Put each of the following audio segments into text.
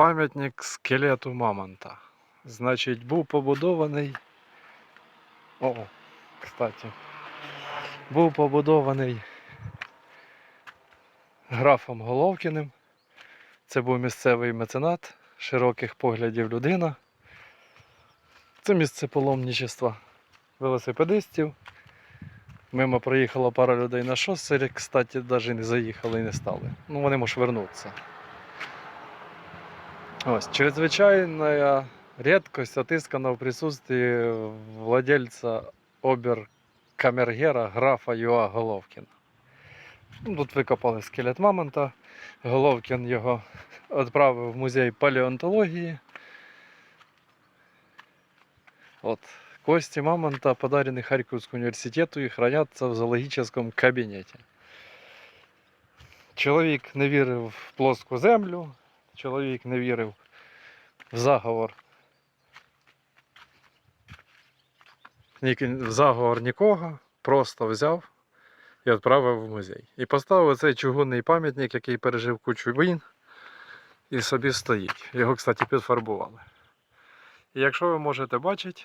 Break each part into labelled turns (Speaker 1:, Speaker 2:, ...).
Speaker 1: Пам'ятник скелету Мамонта. Значить, був побудований. О, кстати. Був побудований графом Головкіним. Це був місцевий меценат широких поглядів людина. Це місце паломничества велосипедистів. Мимо проїхала пара людей на шоссері, кстати, навіть не заїхали і не стали. Ну, вони можуть вернутися. Ось, чрезвычайная редкость отыскана в присутствии владельца обер-камергера графа Юа Головкіна. Ну, Тут викопали скелет мамонта. Головкін його відправив в музей палеонтології. От. Кости мамонта подарены Харьковскому университету и хранятся в зоологическом кабинете. Чоловік не вірив в плоску землю, чоловік не вірив в заговор. В заговор нікого, просто взяв і відправив в музей. І поставив цей чугунний пам'ятник, який пережив кучу війн, і собі стоїть. Його, кстати, підфарбували. І якщо ви можете бачити,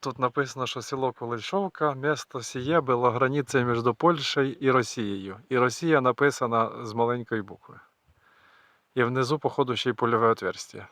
Speaker 1: тут написано, що село Кулешовка, місто сіє було границею між Польщею і Росією. І Росія написана з маленької букви. І внизу, походу, ще й польове отверстие.